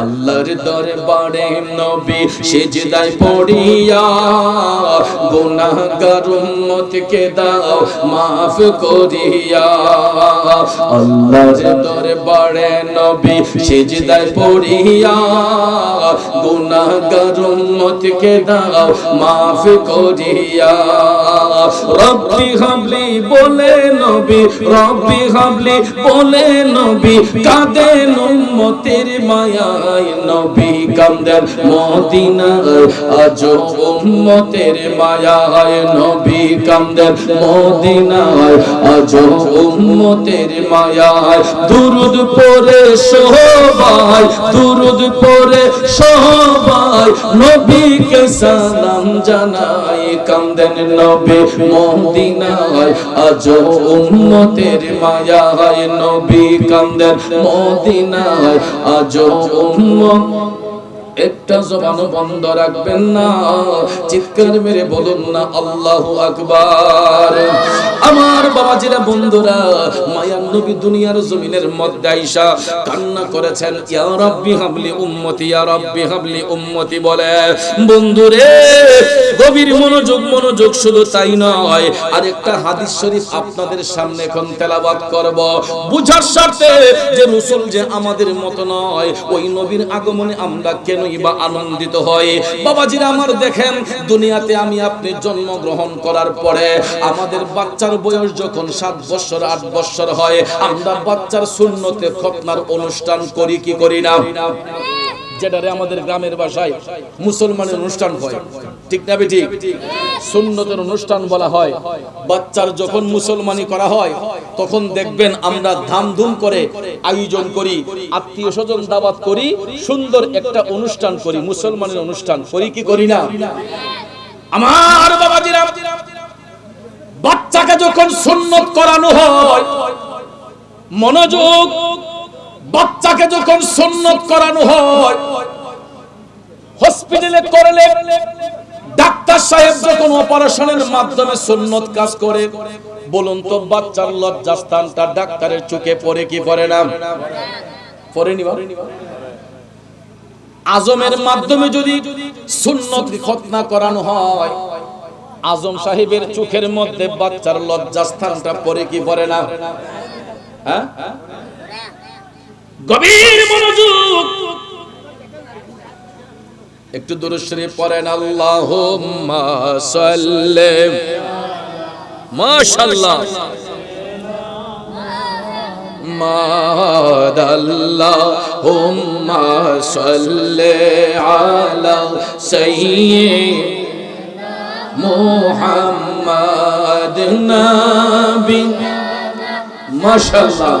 আল্লাহর দরবারে নবী সেজদায় পড়িয়া, গুনাহগার উম্মতকে দাও, মাফ করিয়া। আল্লাহর দরবারে নবী সেজদায় পড়িয়া, গুনাহগার উম্মতকে দাও, মাফ করিয়া। রব্বি হাবলি বলে নবী, রব্বি হাবলি বলে নবী, কাঁদেন উম্মতের মায়ায় দুরুদ পড়ে সবাই, দুরুদ পড়ে সবাই, নবীকে সালাম জানাই কান্দেন নবী মদিনায় আজ উম্মতের মায়ায় নবী কান্দেন মদিনায় আজ উম্মত একটা জবানও বন্ধ রাখবেন না। চিৎকার মেরে বলুন না, আল্লাহ আকবার। আমার বাবাজিরা, বন্ধুরা, মায়ার নবী দুনিয়ার জমিনের মধ্যে আইসা কান্না করেছেন, ইয়া রাব্বি হাবলি উম্মতি, ইয়া রাব্বি হাবলি উম্মতি, বলে। বন্ধুরে, গভীর মনোযোগ মনোযোগ শুধু তাই নয়, আরেকটা হাদিস শরীফ আপনাদের সামনে এখন তেলাওয়াত করব। বুঝার সাথে যে রাসূল যে আমাদের মত নয়, ওই নবীর আগমনে আমরা কেনই বা আনন্দিত হই। বাবাজিরা আমার দেখেন, দুনিয়াতে আমি আপনি জন্মগ্রহণ করার পরে আমাদের বাচ্চার বয়স যখন সাত বছর, আট বছর হয়, আমরা বাচ্চার শূন্যতে খতনার অনুষ্ঠান করি, কি করি না? যেটারে আমাদের গ্রামের ভাষায় মুসলমানের অনুষ্ঠান হয়। ঠিক না বেটি সুন্নতের অনুষ্ঠান বলা হয়। বাচ্চার যখন মুসলমানি করা হয়, তখন দেখবেন আমরা ধামধুম করে আয়োজন করি, আত্মীয় স্বজন দাবাত করি, সুন্দর একটা অনুষ্ঠান করি, মুসলমানের অনুষ্ঠান করি, কি করি না? আমার বাবাজিরা, বাচ্চাকে যখন সুন্নত করানো হয়, মনোযোগ বাচ্চাকে যখন সুন্নত করানো হয়, হসপিটালে করলে ডাক্তার সাহেব যখন অপারেশনের মাধ্যমে সুন্নত কাজ করে, বলুন তো বাচ্চার লজ্জাস্থানটা ডাক্তারের চোখে পড়ে কি পড়ে না? পড়েনি বা? আজমের মাধ্যমে যদি সুন্নত খতনা করানো হয়, আজম সাহেবের চোখের মধ্যে বাচ্চার লজ্জাস্থানটা পড়ে কি পড়ে না? হ্যাঁ? গভীর মনোযোগ। একটু দূরে শরীফ পড়েন, আল্লাহুম্মা সাল্লি। মাশাআল্লাহ। মাদাল্লাহুম্মা সাল্লি আলা সাইয়্যিদিনা মুহাম্মাদ নবী। মাশাআল্লাহ।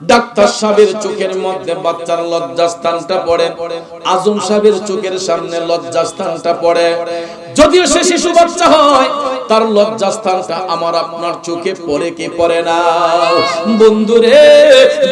ডাক্তার সাহেবের চোখের মধ্যে বাচ্চার লজ্জাস্থানটা পড়ে, আজম সাহেবের চোখের সামনে লজ্জাস্থানটা পড়ে। যদিও সে শিশু বাচ্চা হয় তার লজ্জাস্থানটা আমার আপনার চোখে পড়ে কি পড়ে না বন্ধুরে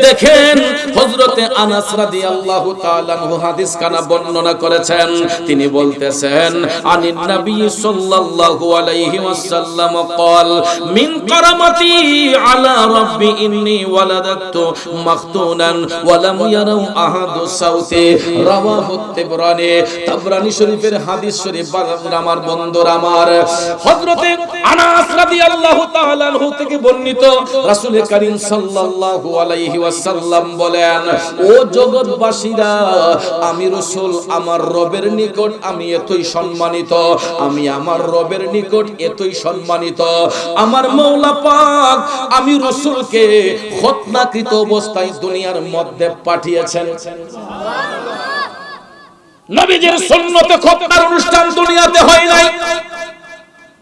দেখেন হযরতে আনাস রাদিয়াল্লাহু তাআলা আনহু হাদিস কানা বর্ণনা করেছেন তিনি বলতেছেন আনিন নবী সাল্লাল্লাহু আলাইহি ওয়াসাল্লাম قال من كرامتي على ربي اني ولدت مختونا ولم يروا احد صوتي رواه الطبراني তাবরানী শরীফের হাদিস শরীফ আমার বন্ধুরা আমার হযরতে আনাস রাদিয়াল্লাহু তাআলা আনহু থেকে বর্ণিত রাসূল করিম সাল্লাল্লাহু আলাইহি ওয়াসাল্লাম বলেন ও জগৎবাসীরা আমি রাসূল আমার রবের নিকট আমি এতই সম্মানিত আমি আমার রবের নিকট এতই সম্মানিত। আমার পাক আমি রাসূলকে খতনাকৃত অবস্থায় দুনিয়ার মধ্যে পাঠিয়েছেন। নবীজির সুন্নতে খতনার অনুষ্ঠান দুনিয়াতে হয় নাই।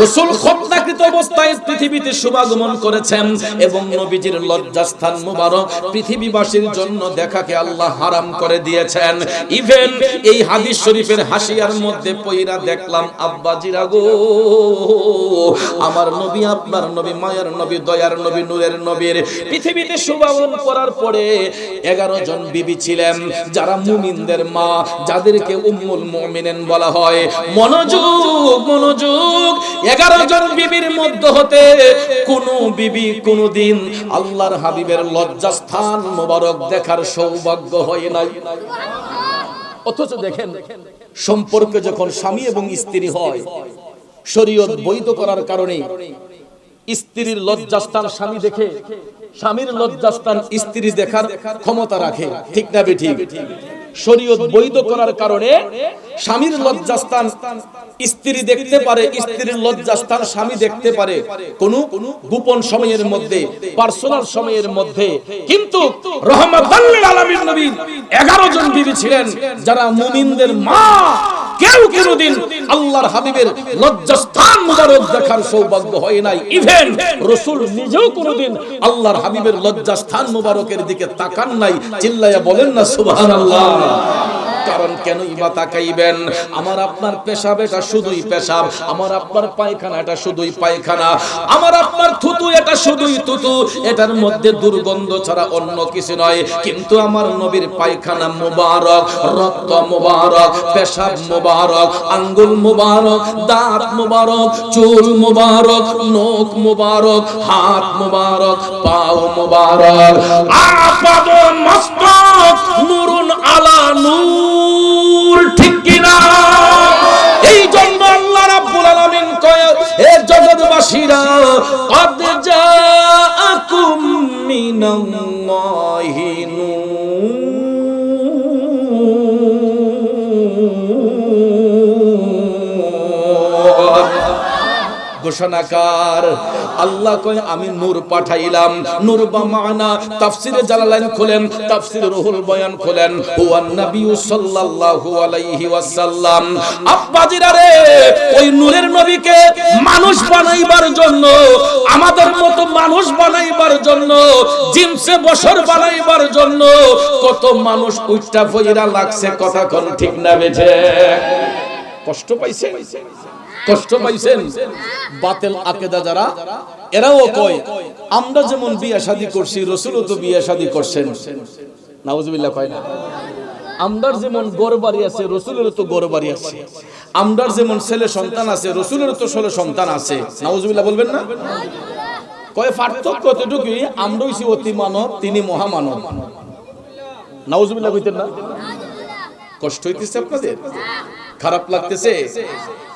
রসুল খতনাকৃত অবস্থায় পৃথিবীতে শুভাগমন করেছেন এবং নবীজির লজ্জাস্থান মুবারক পৃথিবীবাসীর জন্য দেখাকে আল্লাহ হারাম করে দিয়েছেন। ইভেন এই হাদিস শরীফের হাসিয়ার মধ্যে পইরা দেখলাম, আব্বাজিরা গো, আমার নবী আপনার নবী, মায়ের নবী, দয়ার নবী, নূরের নবীর। পৃথিবীতে শুভাগমন করার পরে এগারো জন বিবি ছিলেন, যারা মুমিনদের মা, যাদেরকে উম্মুল মুমিনিন বলা হয়। মনোযোগ মনোযোগ এগারো জন বিবির মধ্য হতে কোন বিবি কোনদিন আল্লাহর হাবিবের লজ্জাস্থান মোবারক দেখার সৌভাগ্য হয় নাই। অথচ দেখেন, সম্পর্কে যখন স্বামী এবং স্ত্রী হয়, শরীয়ত বৈধ করার কারণে স্ত্রীর লজ্জাস্থান স্বামী দেখে, স্বামীর লজ্জাস্থান স্ত্রী দেখার ক্ষমতা রাখে। ঠিক না বে ঠিক শরীয়ত বৈধ করার কারণে স্বামীর লজ্জাস্থান স্ত্রী দেখতে পারে, স্ত্রীর লজ্জাস্থান স্বামী দেখতে পারে। কোন গোপন সময়ের মধ্যে, পার্সোনাল সময়ের মধ্যে। কিন্তু রহমাতুল আলামিন নবী 11 জন বিবি ছিলেন, যারা মুমিনদের মা কেউ কোনদিন আল্লাহর হাবিবের লজ্জাস্থান মুবারক দেখার সৌভাগ্য হয় নাই। ইভেন রাসূল নিজেও কোনদিন আল্লাহর হাবিবের লজ্জাস্থান মুবারকের দিকে তাকান নাই চিল্লায়া বলেন না, সুবহানাল্লাহ। কারণ কেনই বা তাকাইবেন? আমার আপনার পেশাব এটা শুধুই পেশাব। আমার আপনার পায়খানা এটা শুধুই পায়খানা। আমার আপনার থুতু এটা শুধুই থুতু। এটার মধ্যে দুর্গন্ধ ছাড়া অন্য কিছু নয়। কিন্তু আমার নবীর পায়খানা মুবারক, রক্ত মুবারক, পেশাব মুবারক, আঙ্গুল মুবারক, দাঁত মুবারক, চুল মুবারক, নখ মুবারক, হাত মুবারক, পাও মুবারক। আপাদ মস্তক আলা নূর, ঠিক কিনা? এই জন্য আল্লাহ রাব্বুল আলামিন কয়, এ জগৎবাসীরা, কদ জাআকুম মিনাল্লাহি নূর। ঘোষণাকার। আল্লাহ কয়, আমি নূর পাঠাইলাম। নূর বা মানা, তাফসিরে জালালাইন খোলেন, তাফসিরে রুহুল বয়ান খোলেন হুয়ান নবী সাল্লাল্লাহু আলাইহি ওয়াসাল্লাম। আব্বাজিরা রে, ওই নূরের নবীকে মানুষ বানাইবার জন্য, আমাদের মতো মানুষ বানাইবার জন্য জিনসে বছর বানাইবার জন্য, কত মানুষ উচ্চা ফইরা লাগছে, কথা কোন ঠিক না বেছে কষ্ট পাইছে কষ্ট পাইছেন? বাতেল আকেদা যারা, এরাও কয়, আমরা যেমন বিয়া শাদী করছি, রসুলও তো বিয়া শাদী করছেন। নাউজুবিল্লাহ কয় না? আমরার যেমন গড় বাড়ি আছে রসুলের তো গড় বাড়ি আছে। আমরার যেমন ছেলে সন্তান আছে রসুলের তো ছেলে সন্তান আছে। নাউজুবিল্লাহ বলবেন না? কয় পার্থক্য কতটুকুই আমরা হইছি অতি মানব তিনি মহামানব। নাউজুবিল্লাহ কইতেন না? কষ্ট হইতেছে আপনাদের? খারাপ লাগতেছে,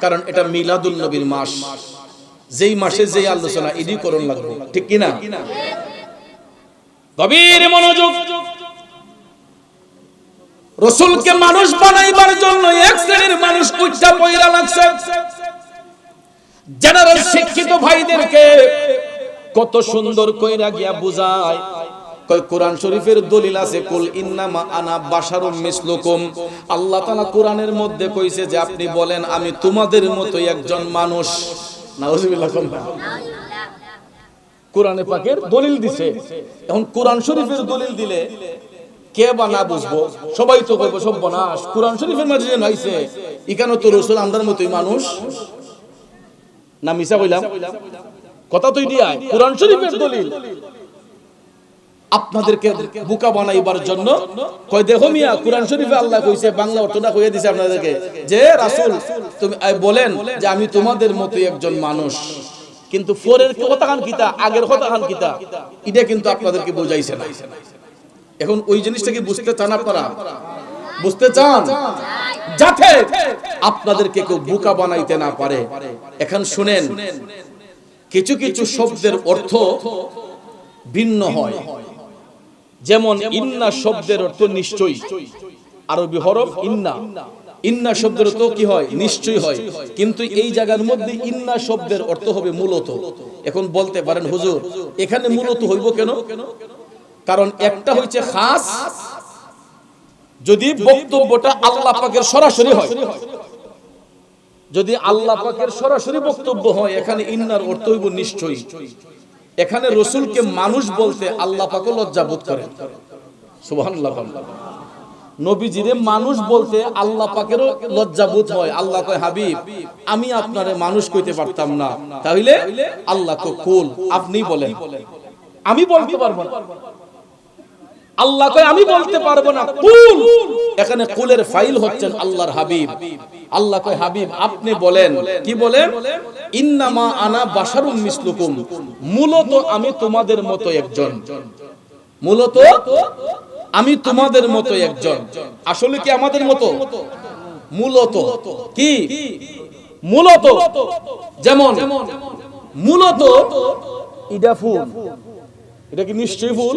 কারণ এটা মিলাদুল নবীর মাস। যেই মাসে যেই আলোচনা ইডি করণ লাগবে, ঠিক কিনা গভীর মনোযোগ। রসুলকে মানুষ বানাইবার জন্য এক শ্রেণির মানুষ কুচ্চা পয়রা লাগছে। জেনারেল শিক্ষিত ভাইদেরকে কত সুন্দর কইরা গিয়া বুঝায়। কোরআন শরীফের দলিল আছে, কুল ইন্নামা আনা বাশারুম মিসলুকুম। আল্লাহ তাআলা কোরআনের মধ্যে কইছে যে, আপনি বলেন, আমি তোমাদের মতো একজন মানুষ। নাউজুবিল্লাহ কোরআনে পাকের দলিল দিছে। এখন কোরআন শরীফের দলিল দিলে কে বা না বুঝব? সবাই তো কইবো সব বনাস কোরআন শরীফের মাঝে যে নাইছে ইকানো তো রসুল আমদার মতোই মানুষ। না মিশা কইলাম। কথা তো দিয়া কোরআন শরীফের দলিল। আপনাদেরকে বোকা বানাইবার জন্য কয় দেখো মিয়া, কোরআন শরীফে আল্লাহ কইছে, বাংলা অর্থটা কইয়া দিছে আপনাদেরকে। যে, রাসূল, তুমি বলেন যে আমি তোমাদের মতোই একজন মানুষ। কিন্তু পরের কথা খান কিতা, আগের কথা খান কিতা, এটা কিন্তু আপনাদেরকে বুঝাইছে না। এখন ওই জিনিসটা কি বুঝতে চান আপনারা? বুঝতে চান? যাতে আপনাদেরকে কেউ বোকা বানাইতে না পারে। এখন শুনেন, কিছু কিছু শব্দের অর্থ ভিন্ন হয়। যেমন ইন্না শব্দের অর্থ নিশ্চয়ই। আরবি হরফ ইন্না। ইন্না। শব্দের তো কি হয়? নিশ্চয়ই হয়। কিন্তু এই জায়গার মধ্যে ইন্না শব্দের অর্থ হবে মূলত। এখন বলতে পারেন হুজুর এখানে মূলত হইব কেন? কারণ একটা হচ্ছে খাস। যদি বক্তব্যটা আল্লাহ পাকের সরাসরি হয়। যদি আল্লাহ পাকের সরাসরি বক্তব্য হয় এখানে ইন্নার অর্থ হইব নিশ্চয়ই। এখানে রসুলকে মানুষ বলতে আল্লাহ পাকে লজ্জা বোধ করেন। নবীজিরে মানুষ বলতে আল্লাহ পাকেরও লজ্জা বোধ হয়। আল্লাহ কয় হাবিব আমি আপনারে মানুষ কইতে পারতাম না। তাহলে আল্লাহ তো কুল। আপনি বলেন। আমি বলতে পারব না। আল্লাহ কয়, আমি বলতে পারব না, কুল। এখানে কুলের ফাইল হচ্ছেন আল্লাহর হাবিব। আল্লাহ কয়, হাবিব, আপনি বলেন। কি বলেন? ইন্নামা আনা বাশারুম মিসলুকুম। মূলত আমি তোমাদের মতো একজন। মূলত আমি তোমাদের মতো একজন। আসলে কি আমাদের মতো? মূলত। কি? মূলত। যেমন, মূলত এটা ফুল। এটা কি নিশ্চয়ই ফুল?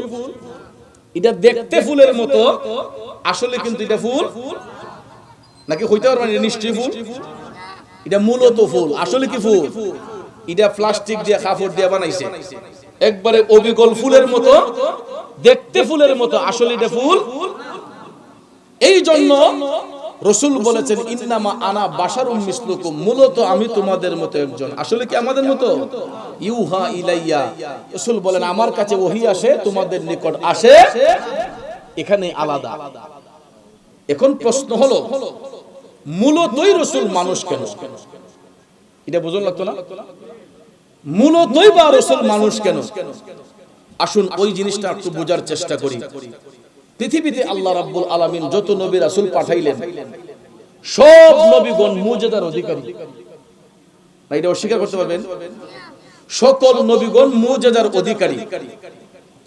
এটা দেখতে ফুলের মতো আসলে কিন্তু এটা ফুল। নাকি হইতে পারবে না নিশ্চয়ই ফুল? এটা মূলত ফুল আসলে কি ফুল? এটা প্লাস্টিক দিয়ে কাপড় দিয়ে বানাইছে। একবারে অবিকল ফুলের মতো দেখতে ফুলের মতো আসলে এটা ফুল। এই জন্য রসুল বলেছেন ইন্নামা আনা মিসলুকুম মূলত আমি তোমাদের মতো একজন। আসলে কি আমাদের মতো? ইউহা ইলাইয়া। রসুল বলেন আমার কাছে ওহি আসে তোমাদের নিকট আসে এখানে আলাদা। এখন প্রশ্ন হলো মূলতই রসুল মানুষ কেন? এটা বুঝুন লাগতো না? মূলতই বা রসুল মানুষ কেন? আসুন ওই জিনিসটা একটু বোঝার চেষ্টা করি। পৃথিবীতে আল্লাহ রাব্বুল আলামিন যত নবী রাসূল পাঠাইলেন সব নবীগণ মুজেদার অধিকারী। না এটা অস্বীকার করতে পারবেন? সকল নবীগণ মুজেদার অধিকারী।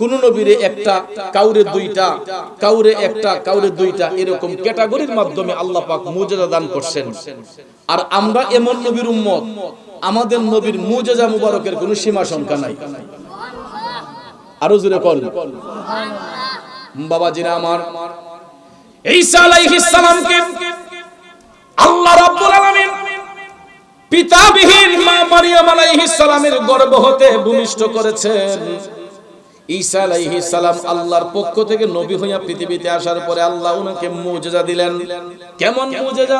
কোন নবীরে একটা কাউরে দুইটা কাউরে একটা কাউরে দুইটা এরকম ক্যাটাগরির মাধ্যমে আল্লাহ পাক মুজেজা দান করছেন। আর আমরা এমন নবীর উম্মত আমাদের নবীর মুজেজা মুবারকের কোনো সীমা সংখ্যা নাই। আরও জোরে কল বাবাজিরা আমার। ঈসা আলাইহিস সালামকে আল্লাহ রাব্বুল আলামিন পিতাবিহীন মা মারিয়াম আলাইহিস সালামের গর্ভ হতে ভূমিষ্ঠ করেছেন। ঈসা আলাইহিস সালাম আল্লাহর পক্ষ থেকে নবী হইয়া পৃথিবীতে আসার পরে আল্লাহ উনাকে মুজিজা দিলেন। কেমন মুজিজা?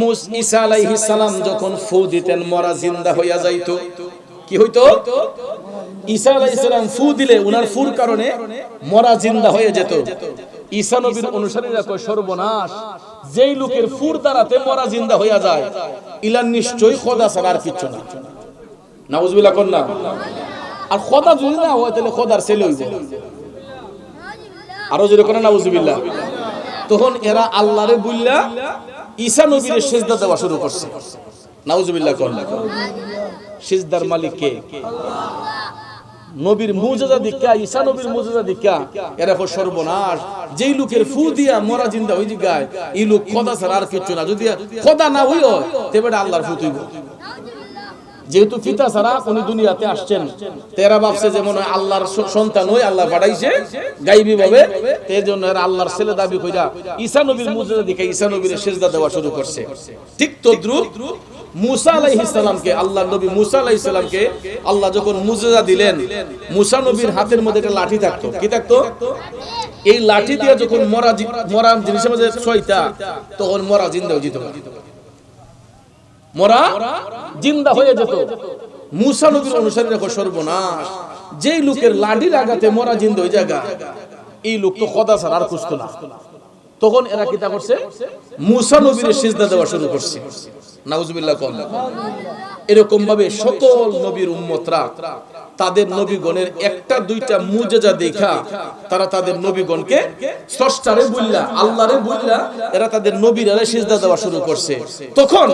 মুস ঈসা আলাইহিস সালাম যখন ফু দিতেন, মরা জিন্দা হইয়া যাইতো। কি হইতো? ঈসা আলাইহিস সালাম ফু দিলে উনার ফুর কারণে মরা জিন্দা হয়ে যেত। ঈসা নবীর অনুসারীরা কয়, সর্বনাশ, যেই লোকের ফুর দ্বারাতে মরা জিন্দা হইয়া যায়, ইলান নিশ্চয়ই খোদা ছাড়া আর কিচ্ছু না। নাউজুবিল্লাহ না আর খোদা যদি না হয়, তাহলে খোদার ছেলে হইব। আরও জোরে করে নাউজুবিল্লাহ। তখন এরা আল্লাহরে বুল্লা ঈসা নবীর সেজদা দেওয়া শুরু করছে। নাউজুবিল্লাহ না সিজদার মালিক কে নবীর মুজাজা দীক্ষা ঈসা নবীর মুজাজা দীক্ষা এরা হো সর্বনাশ। যেই লোকের ফু দিয়া মরা জিন্দা হই গায় এই লোক খোদা ছাড়া আর কিছু না। যদি খোদা না হইও তেবে আল্লাহর ফু তুইব। যেহেতু পিতা ছাড়া উনি দুনিয়াতে আসছেন তেরা ভাবছে যে মনে হয় আল্লাহর সন্তান হই আল্লাহ পাঠাইছে গাইবি ভাবে এই জন্য এরা আল্লাহর ছেলে দাবি কইরা ঈসা নবীর মুজাজা দীক্ষা ঈসা নবীর সেজদা দেওয়া শুরু করছে। ঠিক তদ্রুপ মুসা আলাইহিস সালামকে আল্লাহ নবী মুসা আল্লাহ যখন মুজিজা দিলেন, মুসা নবীর হাতের মধ্যে একটা লাঠি থাকতো। কি থাকতো? এই লাঠি দিয়ে যখন মরা মরা জিনিসের মধ্যে ছয়টা, তখন মরা জিন্দা মরা জিন্দা হয়ে যেত। মুসা নবীর অনুসারী দেখো সর্বনাশ। যেই লোকের লাঠির আঘাতে মরা জিন্দা হয়ে জায়গা এই লোক তো খদা ছাড়া আর খুঁজতো না। তখন এরা কিতা করছে? মুসা নবীর সিজদা দেওয়া শুরু করছে। নাউজুবিল্লাহ কম এরকম ভাবে সকল নবীর উম্মতরা তাদের নবীগণের একটা, দুইটা মুজেজা দেখা, তারা তাদের নবীগণকে স্রষ্টারে বুল্লা আল্লাহরে বুল্লা এরা তাদের নবীরা সিজদা দেওয়া শুরু করছে। তখন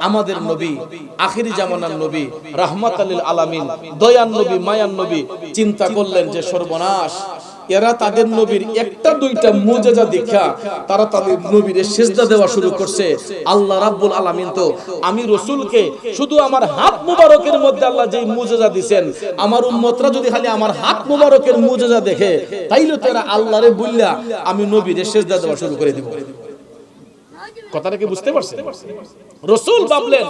আমাদের নবী, আখিরি জামানার নবী রাহমাত আলিল আলামিন দয়ান নবী মায়ান নবী চিন্তা করলেন যে সর্বনাশ এরা তাদের নবীর একটা, দুইটা মুজেজা দেখা। তারা তাদের নবীর সেজদা দেওয়া শুরু করছে। আল্লাহ রাব্বুল আলামিন তো, আমি রসুলকে শুধু আমার হাত মুবারকের মধ্যে আল্লাহ যেই মুজেজা দিছেন, আমার উম্মতরা যদি খালি আমার হাত মুবারকের মুজেজা দেখে, তাইলে তো এরা আল্লাহরে বললা আমি নবীর সেজদা দেওয়া শুরু করে দিব। কথাটা কি বুঝতে পারছেন? রসুল ভাবলেন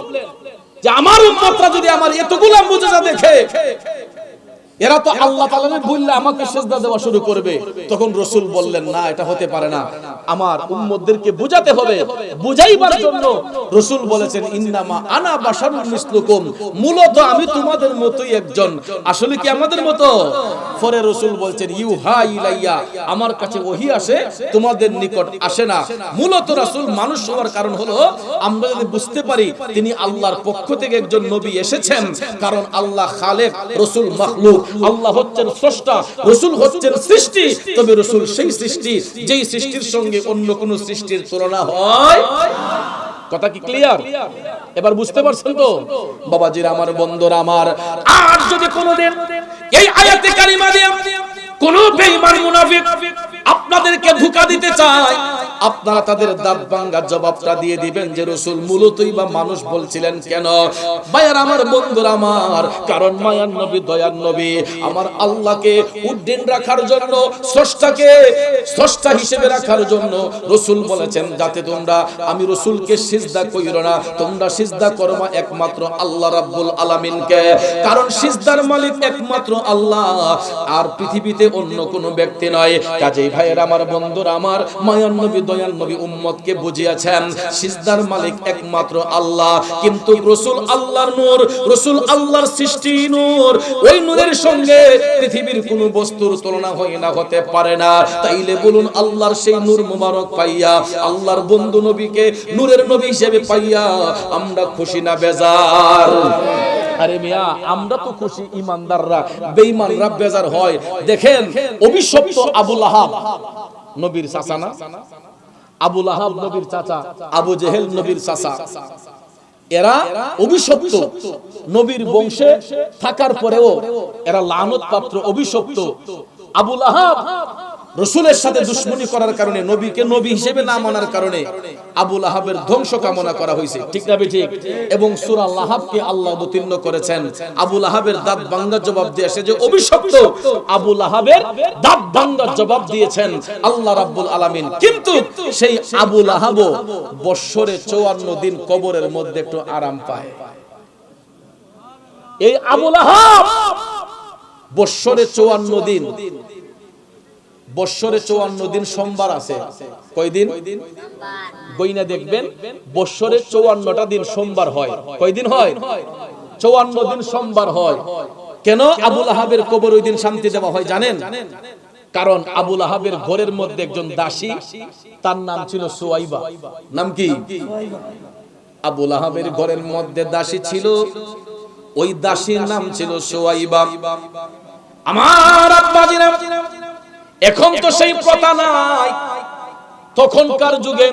যে আমার উম্মতরা যদি আমার এতগুলা মুজিজা দেখে এরা তো আল্লাহ তাআলা বললে আমাকে সেজদা দেওয়া শুরু করবে। তখন রসুল বললেন না এটা হতে পারে না। আমার উম্মতদেরকে বুঝাতে হবে বুঝাইবার জন্য রসুল বলেছেন ইন্নামা আনা বাশারুল মিসলুকুম। মূলত আমি তোমাদের মতোই একজন। আসলে কি আমাদের মতো? পরে রসুল বলছেন ইউহা ইলাইয়া আমার কাছে ওহি আসে তোমাদের নিকট আসে না। মূলত রাসূল মানুষ হওয়ার কারণ হলো আমরা যদি বুঝতে পারি তিনি আল্লাহর পক্ষ থেকে একজন নবী এসেছেন। কারণ আল্লাহ খালেক রসুল মাখলুক। আল্লাহ হচ্ছেন স্রষ্টা, রসুল হচ্ছেন সৃষ্টি। তবে রসুল সেই সৃষ্টি, যেই সৃষ্টির সঙ্গে অন্য কোন সৃষ্টির তুলনা হয়? কথা কি ক্লিয়ার এবার বুঝতে পারছেন তো? বাবাজির আমার, বন্ধুরা আমার। আর যদি কোনোদিন এই আয়াতে কারিমা দিয়ে কোন বেঈমান মুনাফিক আপনাদেরকে ধোঁকা দিতে চায়, আপনারা তাদের দাঁত জবাবটা দিয়ে দিবেন যে, রসুল, মূলতই বা মানুষ বলছিলেন কেন? আমার আমার, কারণ নবী নবী। আমার আল্লাহকে উদ্দিন রাখার জন্য, স্রষ্টাকে, স্রষ্টা হিসেবে রাখার জন্য রসুল বলেছেন, যাতে তোমরা, আমি রসুলকে সিজদা কইরো না, তোমরা সিজদা করবা একমাত্র আল্লাহ রাব্বুল আলামিনকে। কারণ সিজদার মালিক একমাত্র আল্লাহ। আর পৃথিবীতে অন্য কোনো ব্যক্তি নয়। কাজেই ভাইয়ের আমার বন্ধুরা আমার মায়ার নবী দয়াল নবী উম্মতকে বুঝিয়েছেন, সিজদার মালিক একমাত্র আল্লাহ। কিন্তু রসুল আল্লাহর নূর, রসুল আল্লাহর সৃষ্টি নূর, ওই নূরের সঙ্গে পৃথিবীর কোনো বস্তুর তুলনা হয় না, হতে পারে না। তাইলে বলুন, আল্লাহর সেই নূর মুবারক পাইয়া, আল্লাহর বন্ধু নবীকে নূরের নবী হিসেবে পাইয়া আমরা খুশি না বেজার? আরে মিয়া, আমরা তো খুশি ইমানদাররা বেঈমানরা বেজার হয়। দেখেন, অভিশপ্ত আবুল আহাব নবীর চাচা না? আবুল আহাব নবীর চাচা, আবু জেহেল নবীর চাচা। এরা অভিশপ্ত। নবীর বংশে থাকার পরেও এরা লানত পাত্র, অভিশপ্ত। আবুল আহাব রসুলের সাথে দুশ্মনী করার কারণে, নবীকে নবী হিসেবে না মানার কারণে আবুল আহাবের ধ্বংস কামনা করা হয়েছে। ঠিক না ঠিক এবং সুরা লাহাবকে আল্লাহ অবতীর্ণ করেছেন। আবুল আহাবের দাঁত ভাঙ্গার জবাব দিয়েছে যে অভিশপ্ত, আবুল আহাবের দাঁত ভাঙ্গার জবাব দিয়েছেন আল্লাহ রাব্বুল আলামিন। কিন্তু সেই আবুল আহাবও বৎসরে চুয়ান্ন দিন কবরের মধ্যে একটু আরাম পায়। এই আবুল আহাব বৎসরে চুয়ান্ন দিন বৎসরে চৌয়ান্ন দিন সোমবার আছে। কয়দিন? বইনা দেখবেন, বৎসরে চৌয়ান্নটা দিন সোমবার হয়। কয়দিন হয়? চৌয়ান্ন দিন সোমবার হয়। কেন? আবুল আহাবের কবর ওই দিন শান্তি দেওয়া হয়, জানেন? কারণ আবুল আহাবের ঘরের মধ্যে একজন দাসী, তার নাম ছিল সুয়াইবা। নাম কি? আবুল আহাবের ঘরের মধ্যে দাসী ছিল। ওই দাসীর নাম ছিল সুয়াইবা। আমার আব্বাজিরা এখন তো সেই প্রথা নাই। তখনকার যুগে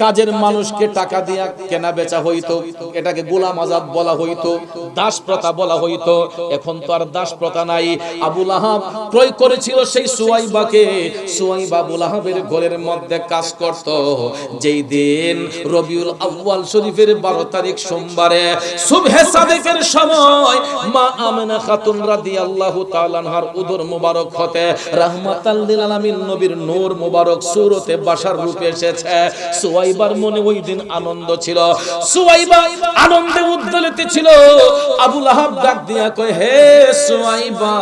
কাজের মানুষকে টাকা দিয়া কেনা বেচা হইতো, এটাকে গোলাম আজাদ বলা হইতো দাস প্রথা বলা হইতো। এখন তো আর দাস প্রথা নাই। আবুল আহাব ক্রয় করেছিল সেই সুয়াইবাকে। সুয়াইবা আবুল আহাবের ঘরের মধ্যে কাজ করত। যেই দিন রবিউল আউয়াল শরীফের 12 তারিখ সোমবারে সুবহে সাদেকের সময় মা আমেনা খাতুন রাদিয়াল্লাহু তাআলা আনহার উদর মোবারক হতে রাহমাতাল লিল আলামিন নবীর নূর মোবারক সূরতে বাশার রূপে এসেছে। সুয়াইবার মনে ওই দিন আনন্দ ছিল। সুয়াইবা আনন্দে উদ্দলিত ছিল। আবুল আহাব ডাক দিয়া কয়, হে সুয়াইবা,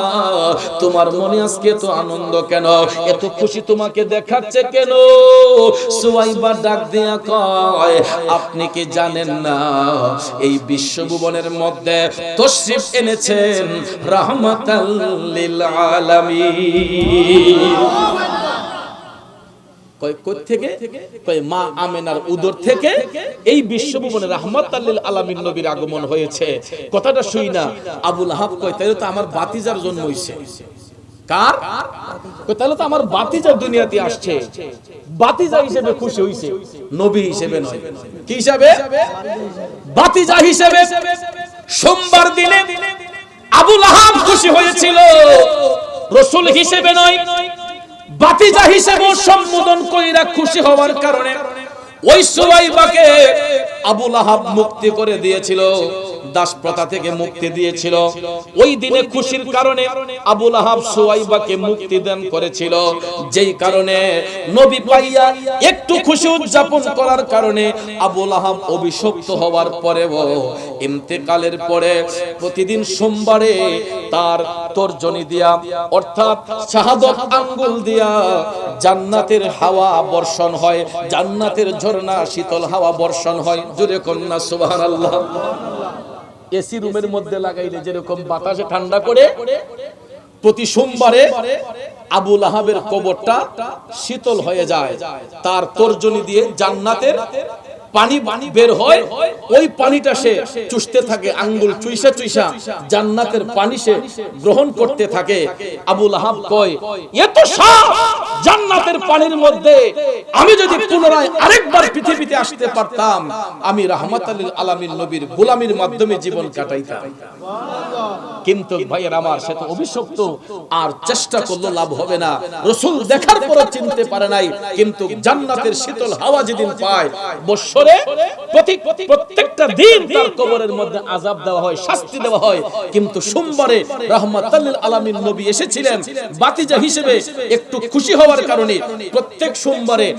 তোমার মনে আজকে তো আনন্দ কেন? এত খুশি তোমাকে দেখাচ্ছে কেন? সুয়াইবা ডাক দিয়া কয়, আপনি কি জানেন না, এই বিশ্বভুবনের মধ্যে তশরিফ এনেছেন রাহমাতাল লিল আলামিন। মা আমেনার উদর থেকে? এই আলামিন নবীর আগমন হয়েছে। কথাটা শুই না। আবুল তো আমার বাতিজার আমার বাতিজা দুনিয়াতে আসছে। বাতিজা হিসেবে খুশি নবী হিসেবে নয়। কি হিসাবে? বাতিজা সোমবার দিনে আবুল আহাব খুশি হয়েছিল। রসুল হিসেবে নয়। বাতিজা হিসেবে সম্বোধন কইরা খুশি হওয়ার কারণে ওই সুবাইবাকে আবুল আহাব মুক্তি করে দিয়েছিল। দাস প্রথা থেকে মুক্তি দিয়েছিল। ওই দিনে খুশির কারণে আবুল আহাব সুয়াইবাকে মুক্তি দান করেছিল। যেই কারণে নবী পাইয়া একটু খুশি উদযাপন করার কারণে আবুল আহাব অভিশপ্ত হওয়ার পরেও ইন্তেকালের পরে প্রতিদিন সোমবারে তার তর্জনী দিয়া, অর্থাৎ শাহাদত আঙ্গুল দিয়া জান্নাতের হাওয়া বর্ষণ হয়। জান্নাতের ঝর্ণা, শীতল হাওয়া বর্ষণ হয়। জুড়ে কন্যা, সুবহানাল্লাহ। এসি রুমের মধ্যে লাগাইলে যেরকম বাতাসে ঠান্ডা করে প্রতি সোমবারে আবুল আহাবের কবরটা শীতল হয়ে যায়। তার তর্জনী দিয়ে জান্নাতের পানি বের হয়, ওই পানিটা সে চুষতে থাকে, আঙ্গুল চুইসা চুইসা, জান্নাতের পানি সে গ্রহণ করতে থাকে। আবুল আহাব কয়, এত সাপ জান্নাতের পানির মধ্যে আমি যদি পুনরায় আরেকবার পৃথিবীতে আসতে পারতাম, আমি রাহমাতাল আলামিন নবীর গোলামির মাধ্যমে জীবন কাটাইতাম। কিন্তু ভাইয়ের আমার, সে তো অভিশপ্ত, আর চেষ্টা করলে লাভ হবে না। রসুল দেখার পর চিনতে পারে নাই, কিন্তু জান্নাতের শীতল হাওয়া যেদিন পায়, বৎসরে প্রতি- প্রত্যেকটা দিন তার কবরের মধ্যে আজাব দেওয়া হয় শাস্তি দেওয়া হয়। কিন্তু সোমবারে রহমাতাল্লিল আলামিন নবী এসেছিলেন। বাতিজা হিসেবে একটু খুশি হওয়ার কারণে প্রত্যেক সোমবারে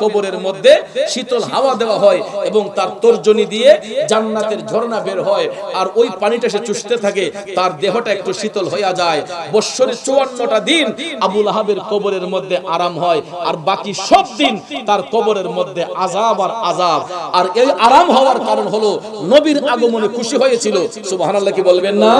কবরের মধ্যে শীতল হাওয়া দেওয়া হয় এবং তার তর্জনী দিয়ে জান্নাতের ঝর্ণা বের হয়। আর ওই পানিটা সে চুষতে থাকে তার দেহটা একটু শীতল হইয়া যায়। বৎসরের চুয়ান্নটা দিন আবুল আহাবের কবরের মধ্যে আরাম হয়। আর বাকি সব দিন তার কবরের মধ্যে আজাব আর আজাব আর এই আরাম হওয়ার কারণ হলো নবীর আগমনে খুশি হয়েছিল। সুবহানাল্লাহ কি বলবেন না?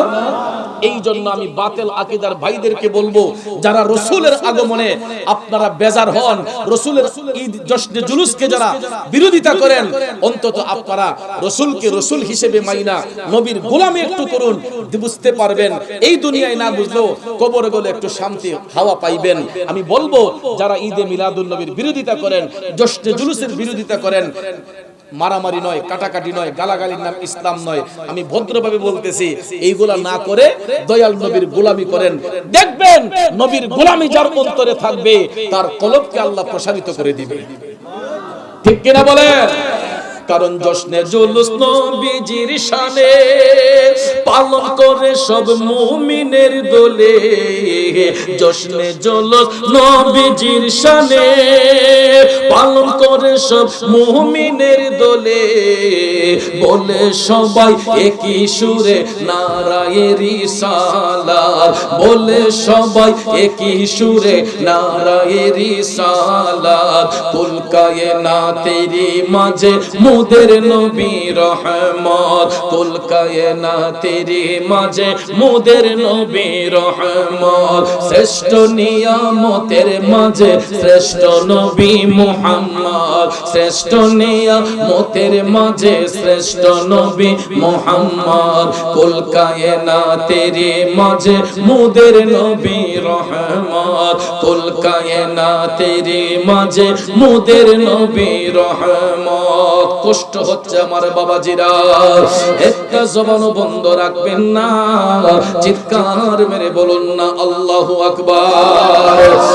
এই জন্য আমি বাতেল আকিদার ভাইদেরকে বলব, যারা রসুলের আগমনে আপনারা বেজার হন, রসুলের ঈদ জশ্নে জুলুসকে যারা বিরোধিতা করেন, অন্তত আপনারা রসুলকে রসুল হিসেবে মাইনা, নবীর গোলামি একটু করুন, বুঝতে পারবেন। এই দুনিয়ায় না বুঝলেও কবরে গেলে একটু শান্তি, হাওয়া পাইবেন। আমি বলব, যারা ঈদে মিলাদুল নবীর বিরোধিতা করেন, জশ্নে জুলুসের বিরোধিতা করেন মারামারি নয়, কাটাকাটি নয়, গালাগালির নাম ইসলাম নয়। আমি ভদ্রভাবে বলতেছি, এইগুলা না করে দয়াল নবীর গোলামি করেন। দেখবেন নবীর গোলামি যার অন্তরে থাকবে, তার কলবকে আল্লাহ প্রসারিত করে দিবে। ঠিক কিনা বলেন? কারণ জশ্নে জুলুস নবীজির শানে পালন করে সব মুমিনের দোলে। জশ্নে জুলুস নবীজির শানে পালন করে সব মুমিনের দোলে। বলে সবাই একই সুরে নারায়ের সালাত বলে সবাই একই সুরে নারায়ের সালাত কুলকায়ে না তেরি মাঝে মুদের নবী রহমত কুলকায়ে না তেরি মাঝে মুদের নবী রহমত। শ্রেষ্ঠ নিয়ামতের মাঝে শ্রেষ্ঠ নবী মুহাম্মদ। শ্রেষ্ঠ নিয়ামতের মাঝে শ্রেষ্ঠ নবী মুহাম্মদ। কুলকায়ে না তেরি মাঝে মুদের নবী রহমত। কুলকায়ে না তেরি মাঝে মুদের নবী রহমত। কষ্ট হচ্ছে আমার বাবাজিরা। একটা জবান বন্ধ রাখবেন না। চিৎকার মেরে বলুন না, আল্লাহু আকবার।